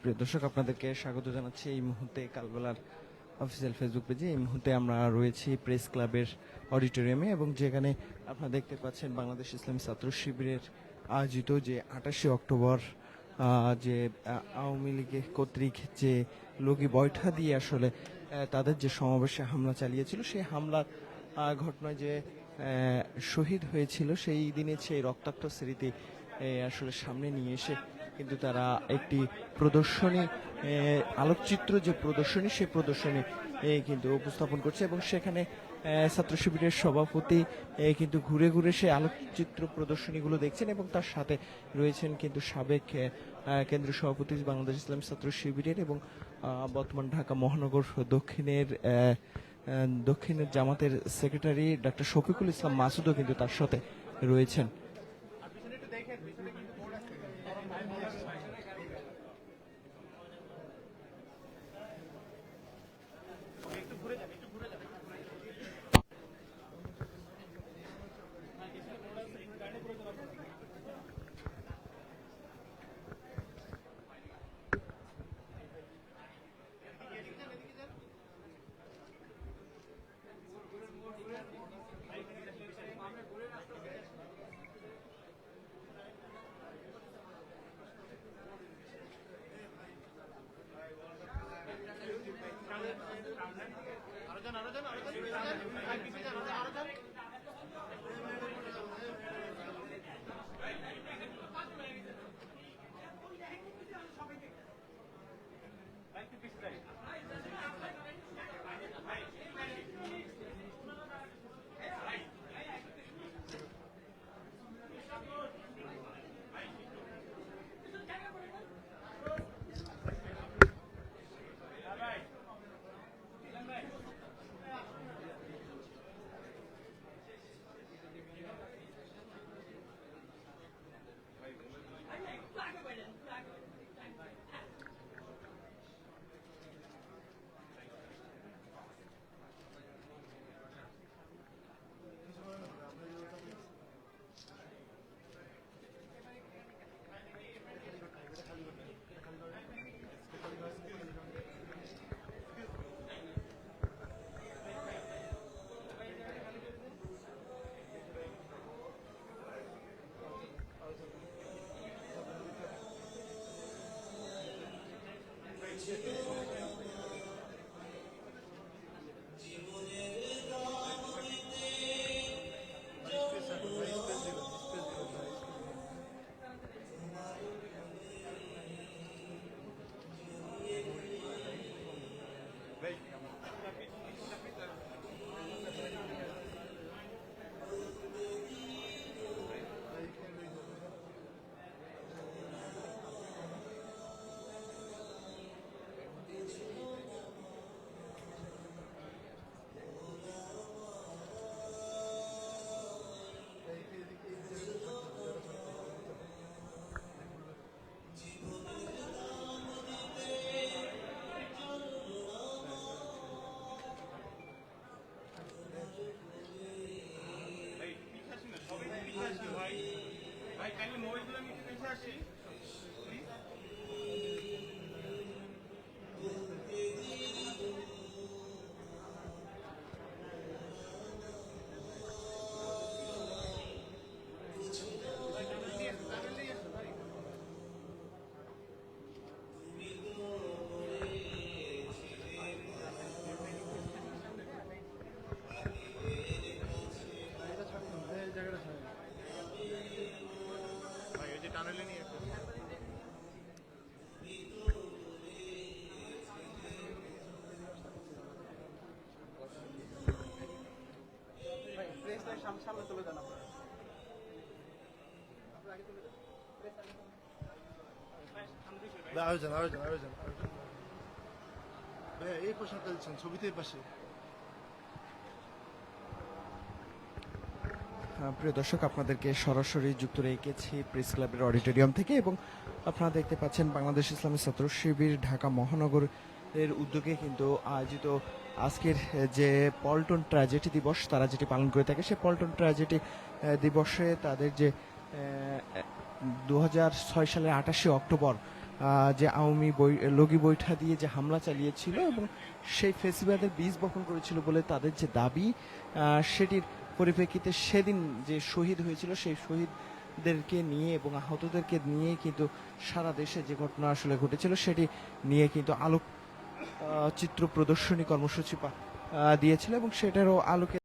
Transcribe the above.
প্রিয় দর্শক, আপনাদেরকে স্বাগত জানাচ্ছি। এই মুহূর্তে কালবেলার অফিসিয়াল ফেসবুক পেজে এই মুহূর্তে আমরা রয়েছি প্রেস ক্লাবের অডিটোরিয়ামে এবং যেখানে আপনারা দেখতে পাচ্ছেন বাংলাদেশ ইসলাম ছাত্র শিবিরের আয়োজিত যে আটাশে অক্টোবর যে আওয়ামী লীগের কর্তৃক যে লগি বৈঠা দিয়ে আসলে তাদের যে সমাবেশে হামলা চালিয়েছিল, সেই হামলার ঘটনায় যে শহীদ হয়েছিল, সেই দিনের সেই রক্তাক্ত স্মৃতি আসলে সামনে নিয়ে এসে কিন্তু তারা একটি প্রদর্শনী আলোকচিত্র যে প্রদর্শনী সেই প্রদর্শনী কিন্তু উপস্থাপন করছে এবং সেখানে ছাত্র শিবিরের সভাপতি কিন্তু ঘুরে ঘুরে সেই আলোকচিত্র প্রদর্শনীগুলো দেখছেন এবং তার সাথে রয়েছেন কিন্তু সাবেক কেন্দ্রীয় সভাপতি বাংলাদেশ ইসলাম ছাত্র শিবিরের এবং বর্তমান ঢাকা মহানগর দক্ষিণের দক্ষিণের জামাতের সেক্রেটারি ডক্টর শফিকুল ইসলাম মাসুদও কিন্তু তার সাথে রয়েছেন। ได้มาแล้วก็เวลาการพิจาร shit. ai pega o noivo da que tem. না আরও যান আরও ভাইয়া এই পোশাকটা দিচ্ছেন ছবিতে পাশে প্রিয় দর্শক, আপনাদেরকে সরাসরি যুক্ত রেখেছি প্রেস ক্লাবের অডিটোরিয়াম থেকে এবং আপনারা দেখতে পাচ্ছেন বাংলাদেশ ইসলামী ছাত্র শিবির ঢাকা মহানগর এর উদ্যোগে কিন্তু আয়োজিত আজকের যে পল্টন ট্র্যাজেডি দিবস, তারা যেটি পালন করে থাকে সে পল্টন ট্র্যাজেডি দিবসে তাদের যে দু হাজার ছয় সালের আটাশে অক্টোবর যে আওয়ামী লগি বৈঠা দিয়ে যে হামলা চালিয়েছিল এবং সেই ফেসিবাদের বীজ বপন করেছিল বলে তাদের যে দাবি সেটির পরিপ্রেক্ষিতে সেদিন যে শহীদ হয়েছিল, সেই শহীদদেরকে নিয়ে এবং আহতদেরকে নিয়ে কিন্তু সারা দেশে যে ঘটনা আসলে ঘটেছিল, সেটি নিয়ে কিন্তু আলোক চিত্র প্রদর্শনী কর্মসূচি দিয়েছিল এবং সেটারও আলোকে